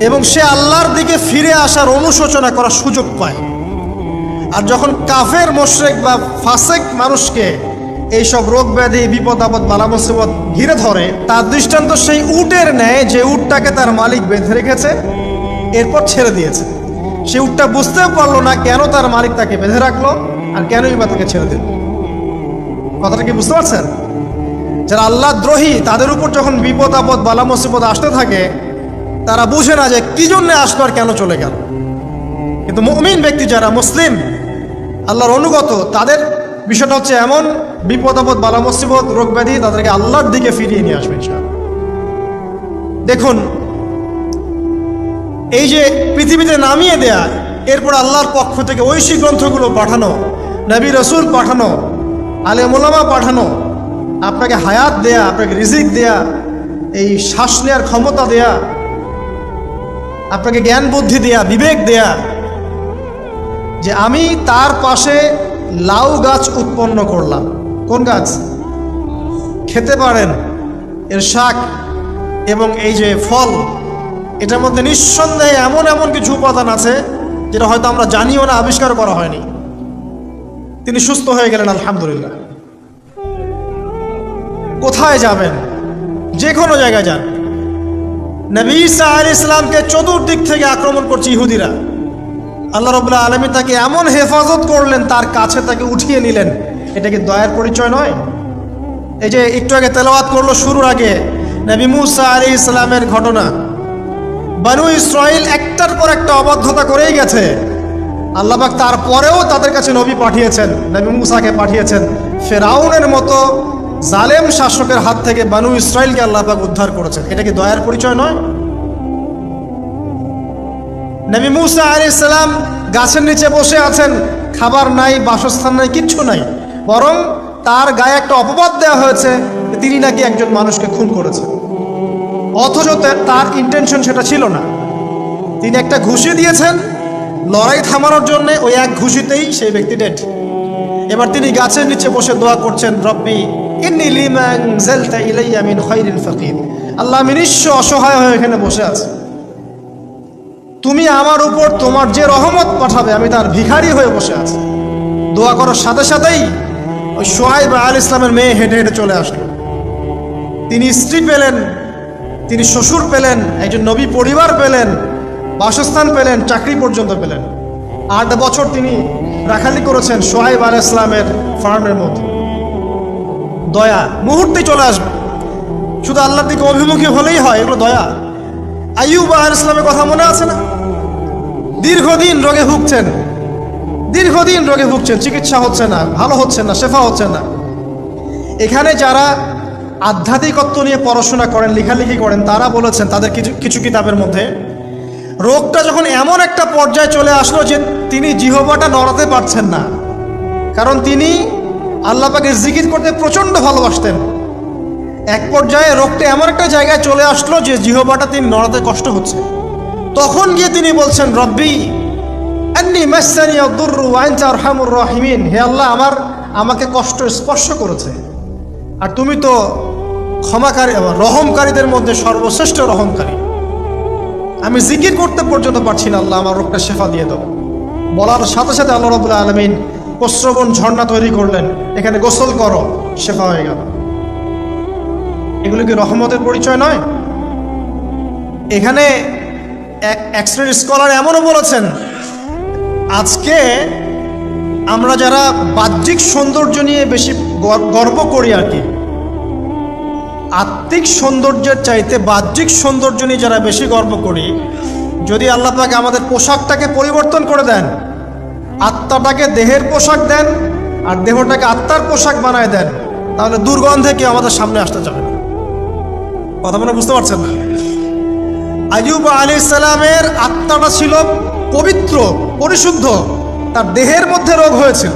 এবং সে আল্লাহর দিকে ফিরে আসার অনুশোচনা করার সুযোগ পায়। আর যখন কাফের, মোশরেক বা ফাসেক মানুষকে এইসব রোগ ব্যাধি, বিপদ আপদ, বালা মুসিবত ঘিরে ধরে, তার দৃষ্টান্ত সেই উটের ন্যায় যে উটটাকে তার মালিক বেঁধে রেখেছে, এরপর ছেড়ে দিয়েছে। সে উটটা বুঝতেও পারল না কেন তার মালিক তাকে বেঁধে রাখল আর কেনই বা তাকে ছেড়ে দিল। কথাটা কি বুঝতে পারছেন? যারা আল্লাহ দ্রোহী, তাদের উপর যখন বিপদ আপদ, বালা মুসিবত আসতে থাকে তারা বুঝে না যে কি জন্য আসলো আর কেন চলে গেল। কিন্তু মুমিন ব্যক্তি যারা মুসলিম, আল্লাহর অনুগত, তাদের বিষয়টা হচ্ছে এমন, বিপদ আপদ, বালা মুসিবত, রোগ ব্যাধি তাদেরকে আল্লাহর দিকে ফিরিয়ে নিয়ে আসবে দেখুন, এই যে পৃথিবীতে নামিয়ে দেয়া, এরপর আল্লাহর পক্ষ থেকে ঐশী গ্রন্থগুলো পাঠানো, নবী রসুল পাঠানো, আলে মোলামা পাঠানো, আপনাকে হায়াত দেয়া, আপনাকে রিজিক দেয়া, এই শ্বাস নেওয়ার ক্ষমতা দেয়া আপনাকে জ্ঞান, বুদ্ধি দেয়া, বিবেক দেয়া যে আমি তার পাশে লাউ গাছ উৎপন্ন করলাম। কোন গাছ? খেতে পারেন এর শাক এবং এই যে ফল, এটার মধ্যে নিঃসন্দেহে এমন এমন কিছু উপাদান আছে যেটা হয়তো আমরা জানিও না, আবিষ্কার করা হয়নি। তিনি সুস্থ হয়ে গেলেন, আলহামদুলিল্লাহ। কোথায় যাবেন? যে কোনো জায়গায় যান। নবী ইসা আলী ইসলামকে চতুর্দিক থেকে আক্রমণ করছে ইহুদিরা। আল্লাহ রবুল্লাহ আলমী তাকে এমন হেফাজত করলেন, তার কাছে তাকে উঠিয়ে নিলেন। এটা কি দয়ার পরিচয় নয়? এই যে একটু আগে তেলাওয়াত করল শুরুর আগে নবী মুসা আলী ইসলামের ঘটনা। বানু ইসরাইল একটার পর একটা অবাধ্যতা করেই গেছে। আল্লাহবাক তারপরেও তাদের কাছে নবী পাঠিয়েছেন, নবী মুসাকে পাঠিয়েছেন। ফেরাউনের মতো জালেম শাসকের হাত থেকে বানু ইসরায়েলকে আল্লাহবাক উদ্ধার করেছেন। এটা কি দয়ার পরিচয় নয়? নবী মুসা আলী ইসলাম গাছের নিচে বসে আছেন, খাবার নাই, বাসস্থান নাই, কিচ্ছু নাই। বরং তার গায়ে একটা অপবাদ দেওয়া হয়েছে তিনি নাকি একজন মানুষকে খুন করেছেন। অথচ তার ইন্টেনশন সেটা ছিল না। তিনি একটা ঘুষি দিয়েছেন, লড়াই থামানোর জন্য ওই এক ঘুষিতেই সেই ব্যক্তি ডেড এবার তিনি গাছের নিচে বসে দোয়া করছেন, রব্বি ইন্নি লিমা আনজালতা ইলাইয়া মিন খাইরিন ফাকির। আল্লাহ আমি নিঃস্ব অসহায় হয়ে এখানে বসে আছি। তুমি আমার উপর তোমার যে রহমত পাঠাবে, আমি তার ভিখারি হয়ে বসে আছি। দোয়া করার সাথে সাথেই ওই সোহাইব আল ইসলামের মেয়ে হেঁটে হেঁটে চলে আসলো। তিনি স্ত্রী পেলেন, তিনি শ্বশুর পেলেন, একজন নবী পরিবার পেলেন, বাসস্থান পেলেন, চাকরি পর্যন্ত পেলেন। আট বছর তিনি রাখালি করেছেন সোহাইব আল ইসলামের ফার্মের মধ্যে। দয়া, মুহূর্তে চলে আসবে। শুধু আল্লাহর দিকে অভিমুখী হলেই হয়, এগুলো দয়া। আইয়ুব আল ইসলামের কথা মনে আছে না? দীর্ঘদিন রোগে ভুগছেন। দীর্ঘদিন রোগে ভুগছেন, চিকিৎসা হচ্ছে না, ভালো হচ্ছে না, শেফা হচ্ছে না। এখানে যারা আধ্যাত্মিকত্ব নিয়ে পড়াশোনা করেন, লেখালেখি করেন, তারা বলেছেন তাদের কিছু কিছু কিতাবের মধ্যে, রোগটা যখন এমন একটা পর্যায়ে চলে আসলো যে তিনি জিহবাটা নড়াতে পারছেন না। কারণ তিনি আল্লাহ পাকের জিকির করতে প্রচণ্ড ভালোবাসতেন। এক পর্যায়ে রোগটা এমন একটা জায়গায় চলে আসলো যে জিহবাটা তিনি নড়াতে কষ্ট হচ্ছে। তখন গিয়ে তিনি বলছেন, রব্বি রাহিমিন। হে আল্লাহ, আমার, আমাকে কষ্ট স্পর্শ করেছে। আর তুমি তো ক্ষমাকারী রহমকারীদের মধ্যে সর্বশ্রেষ্ঠ রহমকারী। আমি জিকির করতে পর্যন্ত পারছি না, আল্লাহ আমার রোগটা শেফা দিয়ে দাও। বলার সাথে সাথে আল্লাহ রবুল্লাহ আলমিন প্রশ্রবণ ঝর্ণা তৈরি করলেন। এখানে গোসল করো, শেফা হয়ে গেল। এগুলো কি রহমতের পরিচয় নয়? এখানে এক স্কলার এমনও বলেছেন, আজকে আমরা যারা বাহ্যিক সৌন্দর্য নিয়ে বেশি গর- গর্ব করি আর কি, আত্মিক সৌন্দর্যের চাইতে বাহ্যিক সৌন্দর্য নিয়ে যারা বেশি গর্ব করি, যদি আল্লাহ পাকে আমাদের পোশাকটাকে পরিবর্তন করে দেন আত্মাটাকে দেহের পোশাক দেন আর দেহটাকে আত্মার পোশাক বানায় দেন, তাহলে দুর্গন্ধে কেউ আমাদের সামনে আসতে চাবে না। কথা মনে বুঝতে পারছেন না? আইয়ুব আলী ইসলামের আত্মাটা ছিল পবিত্র, পরিশুদ্ধ, তার দেহের মধ্যে রোগ হয়েছিল।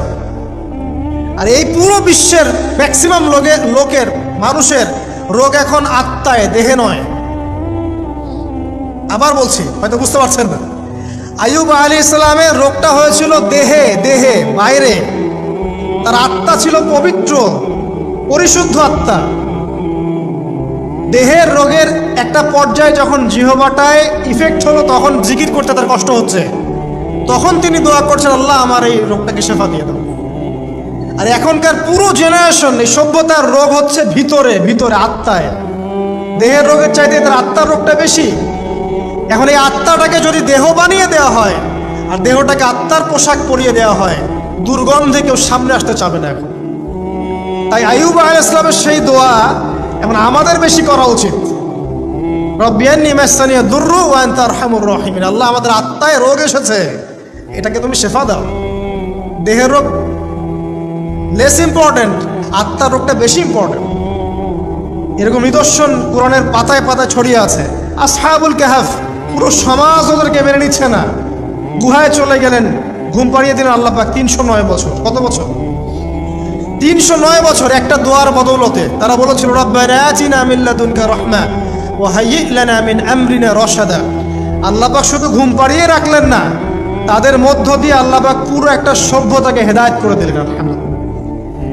আর এই পুরো বিশ্বের ম্যাক্সিমাম লোকের লোকের, মানুষের রোগ এখন আত্মায়, দেহে নয়। আবার বলছি, হয়তো বুঝতে পারছেন না। আইয়ুব আলী ইসলামের রোগটা হয়েছিল দেহে দেহে, বাইরে। তার আত্মা ছিল পবিত্র, পরিশুদ্ধ আত্মা। দেহের রোগের একটা পর্যায়ে যখন জিহবাটায় ইফেক্ট হলো, তখন জিকির করতে তার কষ্ট হচ্ছে। তখন তিনি দোয়া করছেন, আল্লাহ, আমার এই রোগটাকে শেফা দিয়ে দাও। আর এখনকার পুরো জেনারেশন এই সভ্যতার রোগ হচ্ছে ভিতরে ভিতরে আত্মায়। দেহের রোগের চাইতে তার আত্মার রোগটা বেশি। এখন এই আত্মাটাকে যদি দেহ বানিয়ে দেওয়া হয়, আর দেহটাকে আত্মার পোশাক পরিয়ে দেওয়া হয়, দুর্গন্ধে কেউ সামনে আসতে চাবে না এখন। তাই আইয়ুব আলাহ ইসলামের সেই দোয়া এখন আমাদের বেশি করা উচিত। রব্বিয়ান নিমাসানিয়া দুর্রু ওয়ান তার হামুর রহিমিন। আল্লাহ আমাদের আত্মায় রোগ এসেছে, এটাকে তুমি শেফা দাও। দেহের রোগ লেস ইম্পর্টেন্ট আত্মার রোগটা বেশি ইম্পর্টেন্ট এরকম নিদর্শন কোরআনের পাতায় পাতায় ছড়িয়ে আছে। আসহাবুল কাহাফ। পুরো সমাজ ওদেরকে মেনে নিচ্ছে না। গুহায় চলে গেলেন। ঘুম পাড়িয়ে দিলেন আল্লাহ পাক তিনশো নয় বছর। কত বছর? তিনশো নয় বছর একটা দোয়ার বদৌলতে। তারা বলেছিল রাহমা মিন আমরিনা রশাদা। আল্লাহ শুধু ঘুম পাড়িয়ে রাখলেন না, তাদের মধ্য দিয়ে আল্লাহ পাক পুরো একটা সভ্যতাকে হেদায়েত করে দিলেন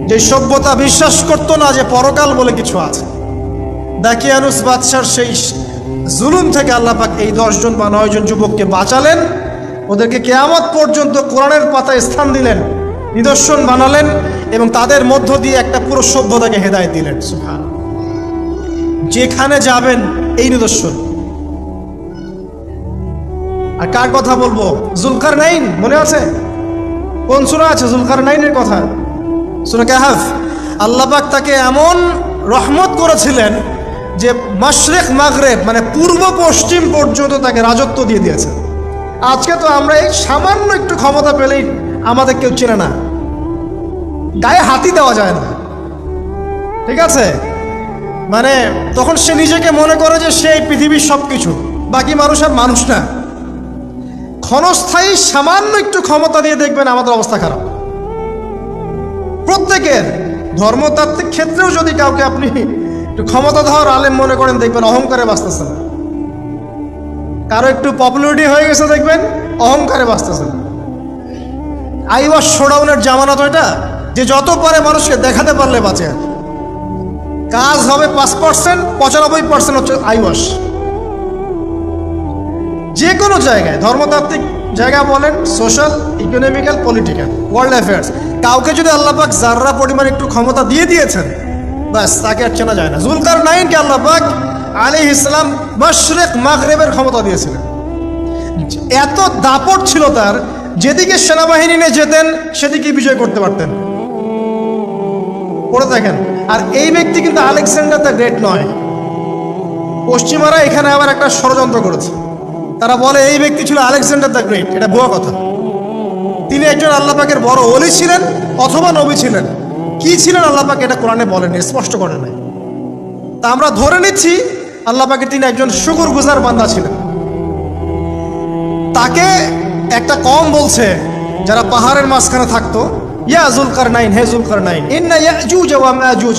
যে সভ্যতা বিশ্বাস করতো না যে পরকাল বলে কিছু আছে। দাকিয়ানুস বাদশার সেই জুলুম থেকে আল্লাহ পাক এই দশজন বা নয়জন যুবককে বাঁচালেন। ওদেরকে কেয়ামত পর্যন্ত কোরআনের পাতায় স্থান দিলেন, নিদর্শন বানালেন এবং তাদের মধ্য দিয়ে একটা পুরো সভ্যতাকে হেদায় দিলেন। সুবহান যেখানে যাবেন এই নিদর্শন। আর কার কথা বলব? জুলকার নাইন মনে আছে? কোন সুরা আছে? জুলকার নাইনের কথা। সুরা কাহাফ। আল্লাহ পাক তাকে এমন রহমত করেছিলেন যে মাশরেক মাগরেব মানে পূর্ব পশ্চিম পর্যন্ত তাকে রাজত্ব দিয়ে দিয়েছে। আজকে তো আমরা এই সামান্য একটু ক্ষমতা পেলেই আমাদের কেউ চেনে না। গায়ে হাতি দেওয়া যায় না। ঠিক আছে? মানে তখন সে নিজেকে মনে করে যে সে পৃথিবীর সব কিছু বাকি মানুষ আর মানুষ না। ক্ষণস্থায়ী সামান্য একটু ক্ষমতা দিয়ে দেখবেন আমাদের অবস্থা খারাপ। প্রত্যেকের ধর্মতাত্ত্বিক ক্ষেত্রেও যদি কাউকে আপনি একটু ক্ষমতাধর আলেম মনে করেন দেখবেন অহংকারে বাঁচতেছে না কারও একটু পপুলারিটি হয়ে গেছে দেখবেন, অহংকারে বাঁচতেছে না আইওয়াস শোডাউনের জামানা তো এটা যে যত পারে মানুষকে দেখাতে পারলে বাঁচে। কাজ হবে পাঁচ পার্সেন্ট পঁচানব্বই পার্সেন্ট হচ্ছে আইওয়াস। যে কোনো জায়গায়, ধর্মতাত্ত্বিক জায়গা বলেন social economical political world affairs কাউকে যদি আল্লাপাক যাররা পরিমাণ একটু ক্ষমতা দিয়ে দিয়েছেন ব্যাস তাকে আর চেনা যায় না। জুলকার নাইনকে আল্লাপাক আলী ইসলাম মশরেক মাগরেবের ক্ষমতা দিয়েছিলেন। এত দাপট ছিল তার, যেদিকে সেনাবাহিনী নিয়ে যেতেন সেদিকে বিজয় করতে পারতেন। পড়ে দেখেন, আর এই ব্যক্তি কিন্তু আলেকজান্ডার দ্য গ্রেট নয়। পশ্চিমারা এখানে আবার একটা ষড়যন্ত্র করেছে। তারা বলে, এই ব্যক্তি ছিল আলেকজান্ডার দ্য গ্রেট, এটা ভুয়া কথা। তিনি একজন আল্লাহ পাকের বড় অলি ছিলেন, অথবা নবী ছিলেন। কি ছিলেন আল্লাহ পাক এটা কোরআনে বলেনি স্পষ্ট করে নাই। তা আমরা ধরে নিচ্ছি আল্লাহ পাকের তিনি একজন শুকুর গুজার বান্দা ছিলেন। তাকে একটা কম বলছে, যারা পাহাড়ের মাঝখানে থাকতো, ইয়া জুলকার নাইন হে জুলকার নাইন ইন্না ইয়াজুজ ওয়া মাজুজ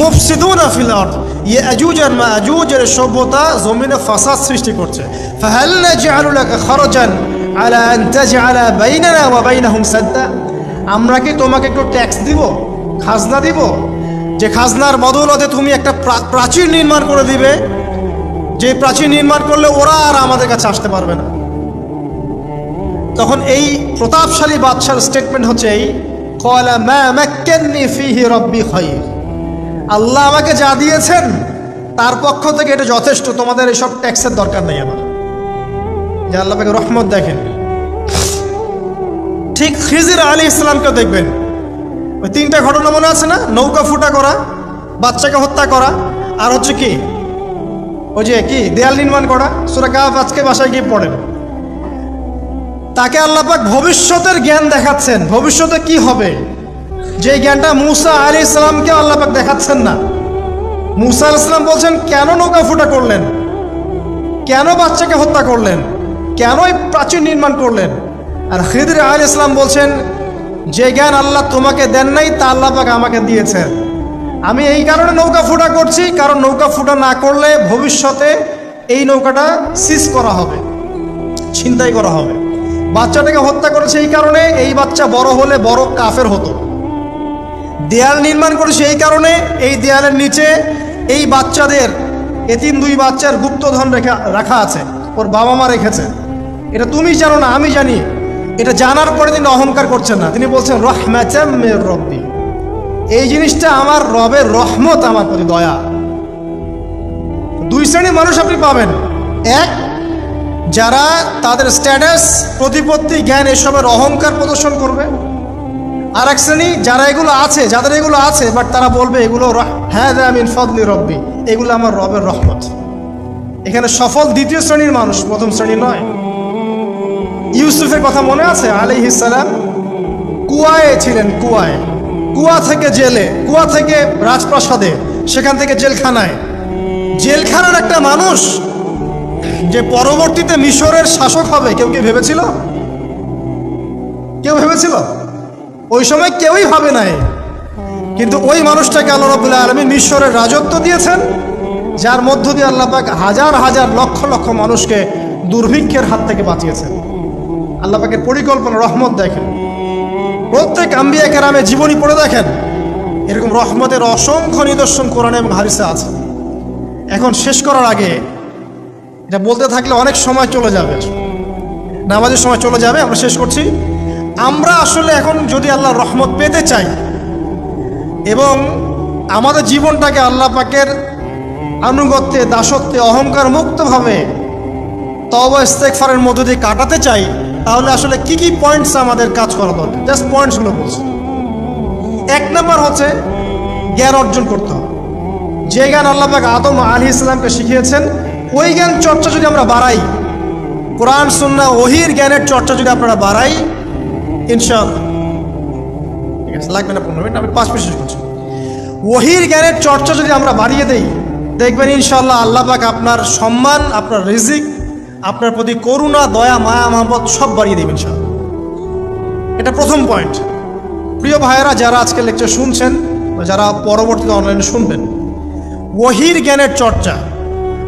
মুফসিদুনা ফিল আরদ ইয়াজুজ আর মাজুজের সভ্যতা জমিনে ফাসাদ সৃষ্টি করছে। ফাহাল নাজআলু লাকা খরজান আলা আন তাজআলা বাইনানা ওয়া বাইনাহুম সাদ্দা। আমরা কি তোমাকে একটু ট্যাক্স দিব? খাজনা দিব? যে খাজনার বদৌলতে তুমি একটা প্রাচীর নির্মাণ করে দিবে, যে প্রাচীর নির্মাণ করলে ওরা আর আমাদের কাছে আসতে পারবে না। তখন এই প্রতাপশালী বাদশার স্টেটমেন্ট হচ্ছে এই, কলা মা মাক্কান্নি ফিহি রব্বি খায়র। আল্লাহ আমাকে যা দিয়েছেন, তার পক্ষ থেকে এটা যথেষ্ট, তোমাদের এইসব ট্যাক্সের দরকার নেই আমার। যে আল্লাহ রহমত দেখেন। ঠিক খিজির আলী ইসলামকে দেখবেন। ওই তিনটা ঘটনা মনে আছে না? নৌকা ফুটা করা, বাচ্চাকে হত্যা করা, আর হচ্ছে কি? ওই যে কি? দেয়াল নির্মাণ করা। সুরা কাফ আজকে বাসায় গিয়ে পড়েন। তাকে আল্লাপাক ভবিষ্যতের জ্ঞান দেখাচ্ছেন। ভবিষ্যতে কি হবে? যে জ্ঞানটা মুসা আলী ইসলামকে আল্লাপাক দেখাচ্ছেন না। মুসা আল ইসলাম বলছেন, কেন নৌকা ফুটা করলেন? কেন বাচ্চাকে হত্যা করলেন? কেনই প্রাচীর নির্মাণ করলেন? আর খিদির আল ইসলাম বলছেন যে জ্ঞান আল্লাহ তোমাকে দেন নাই, তা আল্লাহ পাক আমাকে দিয়েছেন। আমি এই কারণে নৌকা ফুটা করছি, কারণ নৌকা ফুটা না করলে ভবিষ্যতে এই নৌকাটা সিজ করা হবে, ছিনতাই করা হবে। বাচ্চাটাকে হত্যা করেছে এই কারণে, এই বাচ্চা বড় হলে বড় কাফের হতো। দেয়াল নির্মাণ করেছে এই কারণে, এই দেয়ালের নিচে এই বাচ্চাদের এতিম দুই বাচ্চার গুপ্তধন রেখা, রাখা আছে, ওর বাবা মা রেখেছে। এটা তুমি জানো না, আমি জানি। এটা জানার পরে তিনি অহংকার করছেন না। তিনি বলছেন রহমাচাম রব্বি। এই জিনিসটা আমার রবের রহমত আমার প্রতি দয়া। দুই শ্রেণির মানুষ আপনি পাবেন। এক, যারা তাদের স্ট্যাটাস প্রতিপত্তি, জ্ঞান এসবের অহংকার প্রদর্শন করবে। আর এক শ্রেণি, যারা এগুলো আছে, যাদের এগুলো আছে বাট তারা বলবে, এগুলো হ্যাঁ আমিন ফদলি রব্বি। এগুলো আমার রবের রহমত। এখানে সফল দ্বিতীয় শ্রেণির মানুষ প্রথম শ্রেণি নয়। ইউসুফের কথা মনে আছে? আলিহিসাল্লাম কুয়ায় ছিলেন, কুয়ায়। কুয়া থেকে জেলে, কুয়া থেকে রাজপ্রাসাদে, সেখান থেকে জেলখানায়। জেলখানার একটা মানুষ যে পরবর্তীতে মিশরের শাসক হবে, কেউ কি ভেবেছিল? কেউ ভেবেছিল? ওই সময় কেউই ভাবে নাই। কিন্তু ওই মানুষটাকে আল্লাহ রবুল্লাহ আলমী মিশরের রাজত্ব দিয়েছেন, যার মধ্য দিয়ে আল্লাহ পাক হাজার হাজার লক্ষ লক্ষ মানুষকে দুর্ভিক্ষের হাত থেকে বাঁচিয়েছেন। আল্লাহ পাকের পরিকল্পনা, রহমত দেখেন। প্রত্যেক আম্বিয়া কেরামে জীবনী পড়ে দেখেন, এরকম রহমতের অসংখ্য নিদর্শন কোরআনে এবং হারিসে আছে। এখন শেষ করার আগে, এটা বলতে থাকলে অনেক সময় চলে যাবে। নামাজের সময় চলে যাবে, আমরা শেষ করছি। আমরা আসলে এখন যদি আল্লাহর রহমত পেতে চাই, এবং আমাদের জীবনটাকে আল্লাহ পাকের আনুগত্যে, দাসত্বে অহংকার মুক্তভাবে তবা ইস্তেকফারের মধ্য দিয়ে কাটাতে চাই তাহলে আসলে কি কি পয়েন্টস আমাদের কাজ করা দরকার? জাস্ট পয়েন্টসগুলো বলছি। এক নম্বর হচ্ছে জ্ঞান অর্জন করতে হবে। যে জ্ঞান আল্লাহ পাক আদম আলী ইসলামকে শিখিয়েছেন, ওই জ্ঞান চর্চা যদি আমরা বাড়াই, কোরআন সুন্না ওহির জ্ঞানের চর্চা যদি আপনারা বাড়াই, ইনশাআল্লাহ। ঠিক আছে, লাগবে না পনেরো মিনিট, আমি পাঁচ মিনিট করছি। ওহির জ্ঞানের চর্চা যদি আমরা বাড়িয়ে দেই, দেখবেন ইনশাআল্লাহ আল্লাহ আপনার সম্মান, আপনার রিজিক আপনার প্রতি করুণা, দয়া, মায়া, মহব্বত সব বাড়িয়ে দেবেন সব এটা প্রথম পয়েন্ট প্রিয় ভাইয়েরা, যারা আজকে লেকচার শুনছেন যারা পরবর্তীতে অনলাইনে শুনবেন, ওহির জ্ঞানের চর্চা।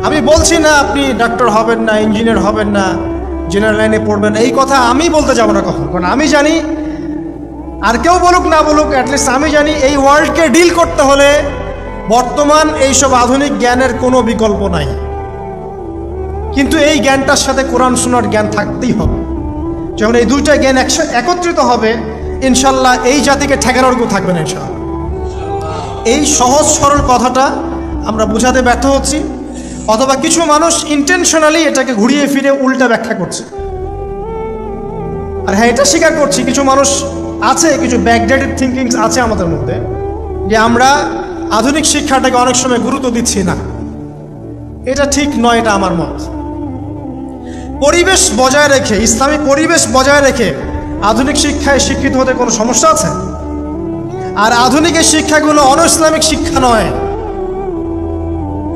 আমি বলছি না আপনি ডাক্তার হবেন না ইঞ্জিনিয়ার হবেন না জেনারেল লাইনে পড়বেন, এই কথা আমি বলতে যাব না কখন। কারণ আমি জানি, আর কেউ বলুক না বলুক অ্যাটলিস্ট আমি জানি এই ওয়ার্ল্ডকে ডিল করতে হলে বর্তমান এইসব আধুনিক জ্ঞানের কোনো বিকল্প নাই। কিন্তু এই জ্ঞানটার সাথে কোরআন শোনার জ্ঞান থাকতেই হবে। যখন এই দুইটা জ্ঞান একত্রিত হবে ইনশাল্লাহ এই জাতিকে ঠেকানোর কেউ থাকবে না ইনশাল্লাহ এই সহজ, সরল কথাটা আমরা বোঝাতে ব্যর্থ হচ্ছি, অথবা কিছু মানুষ ইন্টেনশনালি এটাকে ঘুরিয়ে ফিরে উল্টা ব্যাখ্যা করছে। আর হ্যাঁ এটা স্বীকার করছি, কিছু মানুষ আছে, কিছু ব্যাকডেটেড থিঙ্কিংস আছে আমাদের মধ্যে, যে আমরা আধুনিক শিক্ষাটাকে অনেক সময় গুরুত্ব দিচ্ছি না। এটা ঠিক নয়, এটা আমার মত। পরিবেশ বজায় রেখে ইসলামিক পরিবেশ বজায় রেখে আধুনিক শিক্ষায় শিক্ষিত হতে কোনো সমস্যা আছে? আর আধুনিকের শিক্ষাগুলো অন ইসলামিক শিক্ষা নয়।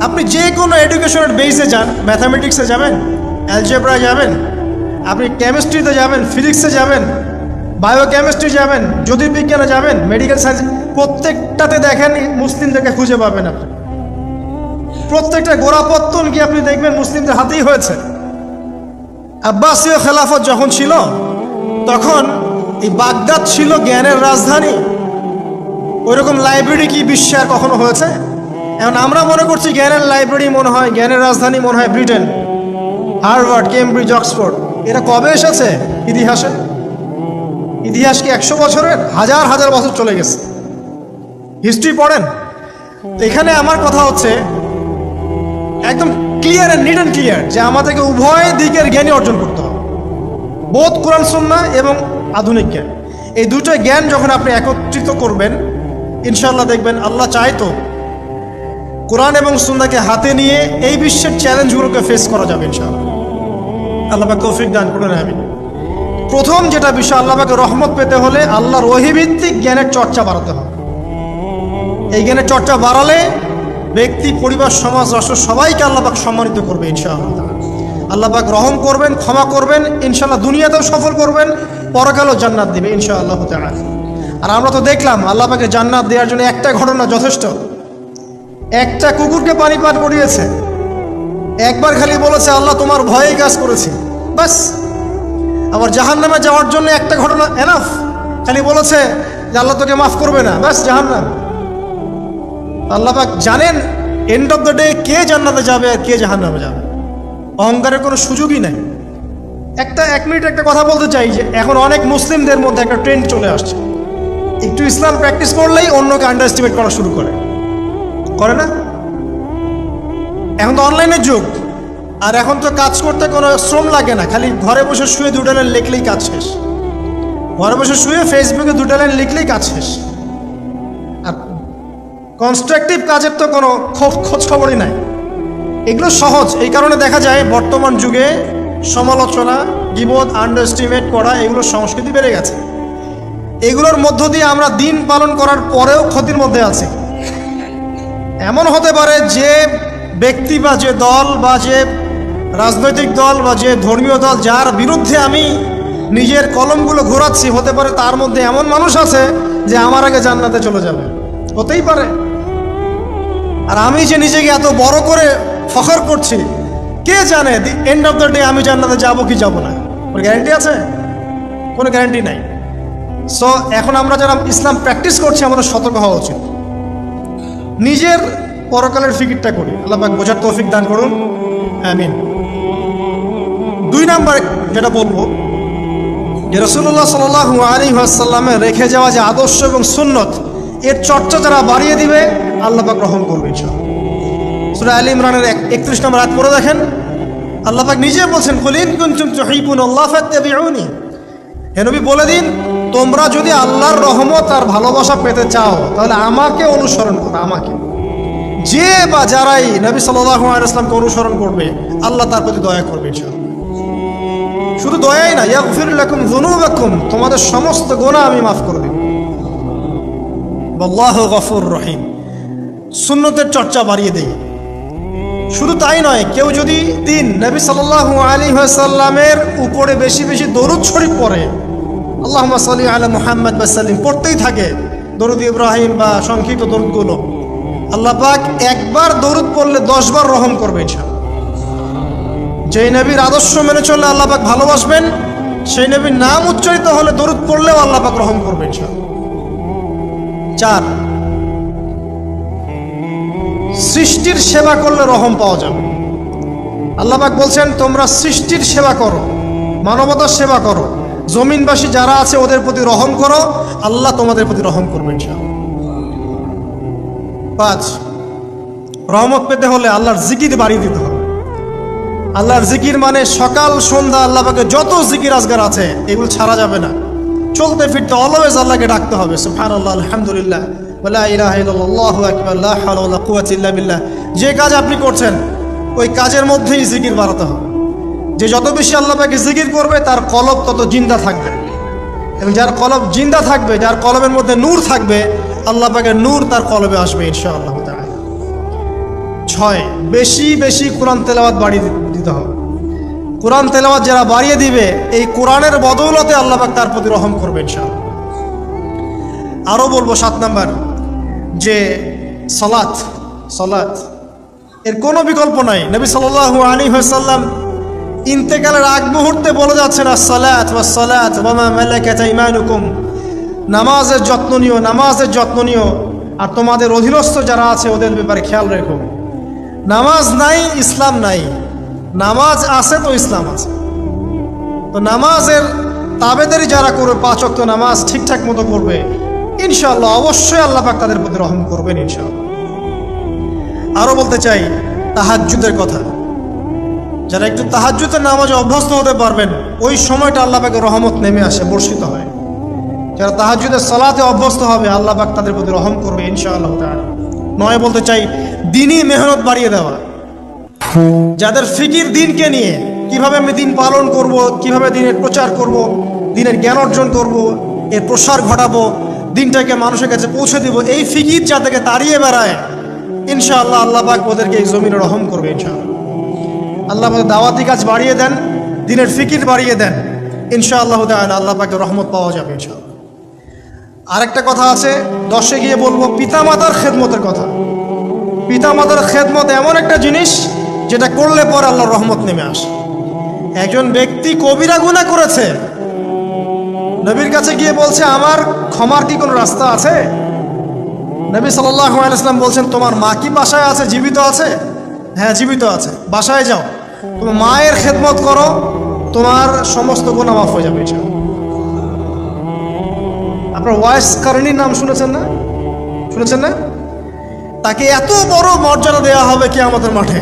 আপনি যে কোনো এডুকেশনের বেসে যান ম্যাথামেটিক্সে যাবেন অ্যালজেব্রায় যাবেন, আপনি কেমিস্ট্রিতে যাবেন ফিজিক্সে যাবেন বায়োকেমিস্ট্রি যাবেন, জ্যোতির্বিজ্ঞানে যাবেন মেডিকেল সায়েন্স প্রত্যেকটাতে দেখেন মুসলিমদেরকে খুঁজে পাবেন আপনি। প্রত্যেকটা গোড়াপত্তন কি আপনি দেখবেন মুসলিমদের হাতেই হয়েছে? আব্বাসীয় খেলাফত যখন ছিল, তখন এই বাগদাদ ছিল জ্ঞানের রাজধানী। ওইরকম লাইব্রেরি কি বিশ্বে আর কখনো হয়েছে? এখন আমরা মনে করছি জ্ঞানের লাইব্রেরি মনে হয়, জ্ঞানের রাজধানী মনে হয় ব্রিটেন, হার্ভার্ড, কেমব্রিজ, অক্সফোর্ড। এরা কবে এসেছে ইতিহাসে? ইতিহাস কি একশো বছরের? হাজার হাজার বছর চলে গেছে। হিস্ট্রি পড়েন। এখানে আমার কথা হচ্ছে, একদম clear and neat and clear যে আমাদেরকে উভয় দিকের জ্ঞানই অর্জন করতে হবে। বোধ কোরআন, সুন্না এবং আধুনিক জ্ঞান। এই দুটো জ্ঞান যখন আপনি একত্রিত করবেন ইনশাল্লাহ দেখবেন আল্লাহ চাইতো কোরআন এবং সুন্নাকে হাতে নিয়ে এই বিশ্বের চ্যালেঞ্জগুলোকে ফেস করা যাবে ইনশাআল্লাহ। আল্লাহ তৌফিক দান করুন আমি প্রথম যেটা বিষয় আল্লাহ পাকে রহমত পেতে হলে আল্লাহর ওহিভিত্তিক জ্ঞানের চর্চা বাড়াতে হবে। এই জ্ঞানের চর্চা বাড়ালে ব্যক্তি, পরিবার, সমাজ, রাষ্ট্র, সবাইকে আল্লাহ পাক সম্মানিত করবে ইনশাআল্লাহ আল্লাহ পাক রহম করবেন, ক্ষমা করবেন ইনশাল্লাহ দুনিয়াতেও সফল করবেন, পরকালও জান্নাত দিবে ইনশাআল্লাহ তাআলা। আর আমরা তো দেখলাম আল্লাহ পাকে জান্নাত দেওয়ার জন্য একটা ঘটনা যথেষ্ট। একটা কুকুরকে পানি পান করিয়েছে। একবার খালি বলেছে, আল্লাহ তোমার ভয়েই কাজ করেছি। বাস। আবার জাহান্নামে যাওয়ার জন্য একটা ঘটনা এনাফ খালি বলেছে যে, আল্লাহ তোকে মাফ করবে না। ব্যাস জাহান্নাম। পাক জানেন এন্ড অফ দ্য ডে কে জান্নাতে যাবে আর কে জাহান্নামে যাবে। অহংকারের কোনো সুযোগই নাই। একটা, এক মিনিট একটা কথা বলতে চাই যে, এখন অনেক মুসলিমদের মধ্যে একটা ট্রেন্ড চলে আসছে। একটু ইসলাম প্র্যাকটিস করলেই অন্যকে আন্ডার এস্টিমেট করা শুরু করে। করে না? এখন তো অনলাইনের যুগ। আর এখন তো কাজ করতে কোনো শ্রম লাগে না। খালি ঘরে বসে শুয়ে দুটো লাইন লিখলেই কাজ শেষ। ঘরে বসে শুয়ে ফেসবুকে দুটো লাইন লিখলেই কাজ শেষ। কনস্ট্রাকটিভ কাজের তো কোনো খোঁজ- খোঁজ খবরই নাই। এগুলো সহজ। এই কারণে দেখা যায় বর্তমান যুগে সমালোচনা গিবোধ আন্ডার এস্টিমেট করা এগুলোর সংস্কৃতি বেড়ে গেছে। এগুলোর মধ্য দিয়ে আমরা দিন পালন করার পরেও ক্ষতির মধ্যে আছি। এমন হতে পারে যে ব্যক্তি বা যে দল বা যে রাজনৈতিক দল বা যে ধর্মীয় দল, যার বিরুদ্ধে আমি নিজের কলমগুলো ঘোরাচ্ছি, হতে পারে তার মধ্যে এমন মানুষ আছে যে আমার আগে জান্নাতে চলে যাবে। হতেই পারে। আর আমি যে নিজেকে এত বড় করে ফখর করছি, কে জানে the end of the day আমি জান্নাতে যাব কি যাব না? কোনো গ্যারান্টি আছে? কোনো গ্যারান্টি নাই। সো এখন আমরা যারা ইসলাম প্র্যাকটিস করছি, আমাদের সতর্ক হওয়া উচিত। নিজের পরকালের ফিকিরটা করি। আল্লাহ বোঝার তৌফিক দান করুন। আমিন। দুই নাম্বার যেটা বলব, যে রসুল্লাহ সাল্লাহু আলী আসাল্লামে রেখে যাওয়া যে আদর্শ এবং সুন্নত, এর চর্চা যারা বাড়িয়ে দিবে আল্লাহ পাক রহম করবে সুরা আলী ইমরানের একত্রিশ নম্বর রাত পড়ে দেখেন। আল্লাহ পাক নিজে বলছেন, কলিন কুনতুম তুহিবুন আল্লাহ ফাত্তাবিউনি। হে নবী, বলে দিন, তোমরা যদি আল্লাহর রহমত আর ভালোবাসা পেতে চাও, তাহলে আমাকে অনুসরণ করো, আমাকে। যে বা যারাই নবী সাল্লাহ ইসলামকে অনুসরণ করবে, আল্লাহ তার প্রতি দয়া করবে শুধু দয়াই না যুনুবাকুম, তোমাদের সমস্ত গোনা আমি মাফ করে দেব। রহিম। সুন্নতের চর্চা বাড়িয়ে দেই। শুধু তাই নয়, কেউ যদি দিন নবী সাল্লাল্লাহু আলাইহি ওয়াসাল্লামের উপরে বেশি বেশি দরুদ শরীফ পড়ে আল্লাহ সাল্লি আলা মোহাম্মদ বা সাল্লিম, পড়তেই থাকে দরুদ ইব্রাহিম বা সংক্ষিপ্ত দরুদগুলো। আল্লাহ পাক একবার দরুদ পড়লে দশবার রহম করবে ইনশাআল্লাহ। যেই নবীর আদর্শ মেনে চললে আল্লাহ পাক ভালোবাসবেন, সেই নবীর নাম উচ্চারিত হলে দরুদ পড়লেও আল্লাহ পাক রহম করবে ইনশাআল্লাহ। চার সৃষ্টির সেবা করলে রহম পাওয়া যাবে। আল্লাহ পাক বলছেন, তোমরা সৃষ্টির সেবা করো, মানবতার সেবা করো। জমিনবাসী যারা আছে, ওদের প্রতি রহম করো। আল্লাহ তোমাদের প্রতি রহম করবেন পাঁচ, রহমত পেতে হলে আল্লাহর জিকির বাড়িয়ে দিতে হবে। আল্লাহর জিকির মানে সকাল, সন্ধ্যা আল্লাহ পাকে যত জিকির আজগার আছে, এগুলো ছাড়া যাবে না। চলতে ফিরতে অলওয়েজ আল্লাহকে ডাকতে হবে। সুফান আল্লাহ আলহামদুলিল্লাহ। যে কাজ আপনি করছেন, ওই কাজের মধ্যেই জিকির বাড়াতে হবে। যে যত বেশি আল্লাহ পাকে জিকির করবে, তার কলব তত জিন্দা থাকবে। এবং যার কলব জিন্দা থাকবে, যার কলবের মধ্যে নূর থাকবে, আল্লাহ পাকের নূর তার কলবে আসবে ইনশাআল্লাহ তাআলা। ছয়, বেশি বেশি কোরআন তেলাওয়াত বাড়িয়ে দিতে হবে। কোরআন তেলাওয়াত যারা বাড়িয়ে দিবে, এই কোরআনের বদৌলতে আল্লাহ পাক তার প্রতি রহম করবে ইনশাআল্লাহ। আরও বলব সাত নাম্বার যে সলাৎ সলাৎ এর কোনো বিকল্প নাই। নবী সাল্লাল্লাহু আলাইহি ওয়াসাল্লাম ইন্তেকালের আগ মুহূর্তে বলে যাচ্ছেন, আসসালাত ওয়াস সালাত ওয়া মা মালাকাত আইমানুকুম। নামাজের যত্ন নিও, নামাজের যত্ন নিও। আর তোমাদের অধীনস্থ যারা আছে, ওদের ব্যাপারে খেয়াল রেখো। নামাজ নাই, ইসলাম নাই। নামাজ আছে তো ইসলাম আছে। তো নামাজের তাবেদারি যারা করবে, পাঁচ অক্ত নামাজ ঠিকঠাক মতো করবে ইনশাআল্লাহ, অবশ্যই আল্লাহ পাক তাদের প্রতি রহম করবেন ইনশাআল্লাহ। আরও বলতে চাই, তাহাজ্জুদের কথা। যারা একটু তাহাজ্জুদের নামাজে অভ্যস্ত হতে পারবেন, ওই সময়টা আল্লাহ পাকের রহমত নেমে আসে, বর্ষিত হয়। যারা তাহাজ্জুদের সালাতে অভ্যস্ত হবে, আল্লাহ পাক তাদের প্রতি রহম করবে ইনশাআল্লাহ তাআলা। নয় বলতে চাই, দিনই মেহনত বাড়িয়ে দেওয়া। যাদের ফিকির দিনকে নিয়ে, কীভাবে আমি দিন পালন করব, কীভাবে দিনের প্রচার করব, দিনের জ্ঞান অর্জন করব, এর প্রসার ঘটাবো দিনটাকে মানুষের কাছে পৌঁছে দিব। এই ফিকির যাদেরকে তাড়িয়ে বেড়ায়, ইনশাআল্লাহ আল্লাহ পাক ওদেরকে এই জমিনে রহম করবে ইনশাআল্লাহ। আল্লাহ পাকে দাওয়াতি কাজ বাড়িয়ে দেন, দিনের ফিকির বাড়িয়ে দেন, ইনশাআল্লাহ তাআলা আল্লাহ পাকে রহমত পাওয়া যাবে ইনশাআল্লাহ। আরেকটা কথা আছে, দশে গিয়ে বলব, পিতামাতার খেদমতের কথা। পিতামাতার খেদমত এমন একটা জিনিস যেটা করলে পর আল্লাহর রহমত নেমে আসে। একজন ব্যক্তি কবিরা গুণা করেছে নবীর কাছে গিয়ে বলছে, আমার ক্ষমার কি কোনো রাস্তা আছে? নবী সাল্লাহ আলাইসলাম বলছেন, তোমার মা কি বাসায় আছে? জীবিত আছে? হ্যাঁ জীবিত আছে। বাসায় যাও। তোমার মায়ের খেদমত করো। তোমার সমস্ত গুণা মাফ হয়ে যাবে আপনার ওয়াইস কারণীর নাম শুনেছেন না? শুনেছেন না? তাকে এত বড় মর্যাদা দেওয়া হবে কি আমাদের মাঠে।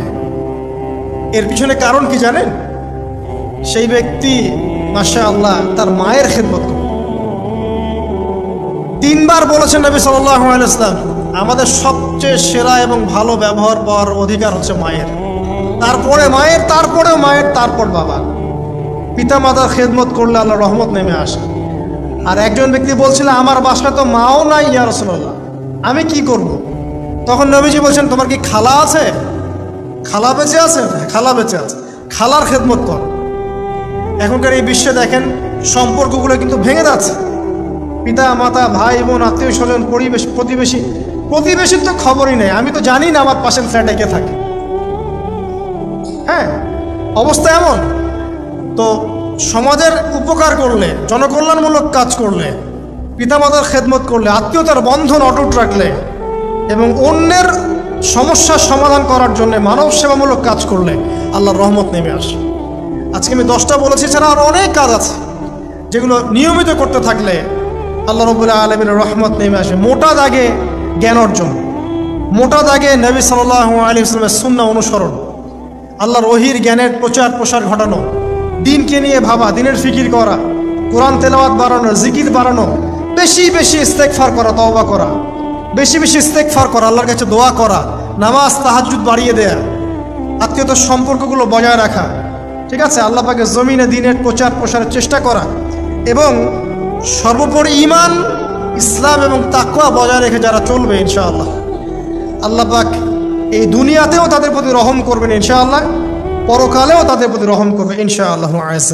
এর পিছনে কারণ কি জানেন? সেই ব্যক্তি মাসা আল্লাহ তার মায়ের খেদমত তিনবার বলেছেন নবী সাল্লাম আমাদের সবচেয়ে সেরা এবং ভালো ব্যবহার পাওয়ার অধিকার হচ্ছে মায়ের। তারপরে মায়ের তারপরে মায়ের, তারপর বাবা পিতা মাতার খেদমত করলে আল্লাহ রহমত নেমে আসে। আর একজন ব্যক্তি বলছিল, আমার বাসায় তো মাও নাই ইয়া রসল্লাহ আমি কি করব। তখন নবীজি বলছেন, তোমার কি খালা আছে? খালা বেঁচে আছে, খালা বেঁচে আছে। খালার খেদমত কর। এখনকার এই বিশ্বে দেখেন, সম্পর্কগুলো কিন্তু ভেঙে যাচ্ছে। পিতা, মাতা, ভাই, বোন, আত্মীয় স্বজন, পরিবেশ, প্রতিবেশী, প্রতিবেশীর তো খবরই নেই। আমি তো জানি না আমার পাশের ফ্ল্যাটে কে থাকে। হ্যাঁ অবস্থা এমন। তো সমাজের উপকার করলে, জনকল্যাণমূলক কাজ করলে, পিতামাতার খেদমত করলে, আত্মীয়তার বন্ধন অটুট রাখলে, এবং অন্যের সমস্যার সমাধান করার জন্য মানব সেবামূলক কাজ করলে, আল্লাহর রহমত নেমে আসে। আজকে আমি দশটা বলেছি ছাড়া আরও অনেক কাজ আছে, যেগুলো নিয়মিত করতে থাকলে আল্লাহ রবুল্লাহ আলমীর রহমত নেমে আসে। মোটা দাগে জ্ঞান অর্জন, মোটা দাগে নবী সাল্লাহ আলী ইসলামের সুন্না অনুসরণ, আল্লাহর ওহির জ্ঞানের প্রচার প্রসার ঘটানো, দিনকে নিয়ে ভাবা, দিনের ফিকির করা, কোরআন তেলাওয়াত বাড়ানো, জিকির বাড়ানো, বেশি বেশি ইস্তেকফার করা, তওবা করা, বেশি বেশি ইস্তেকফার করা, আল্লাহর কাছে দোয়া করা, নামাজ তাহাজুদ বাড়িয়ে দেয়া, আত্মীয়তার সম্পর্কগুলো বজায় রাখা ঠিক আছে, আল্লাহ পাকে জমিনে দিনের প্রচার প্রসারের চেষ্টা করা। এবং সর্বোপরি ইমান ইসলাম এবং তাকুয়া বজায় রেখে যারা চলবে, ইনশাআল্লাহ। আল্লাহ পাক এই দুনিয়াতেও তাদের প্রতি রহম করবেন, ইনশাআল্লাহ। পরকালেও তাদের প্রতি রহম করবে, ইনশাআল্লাহ আজ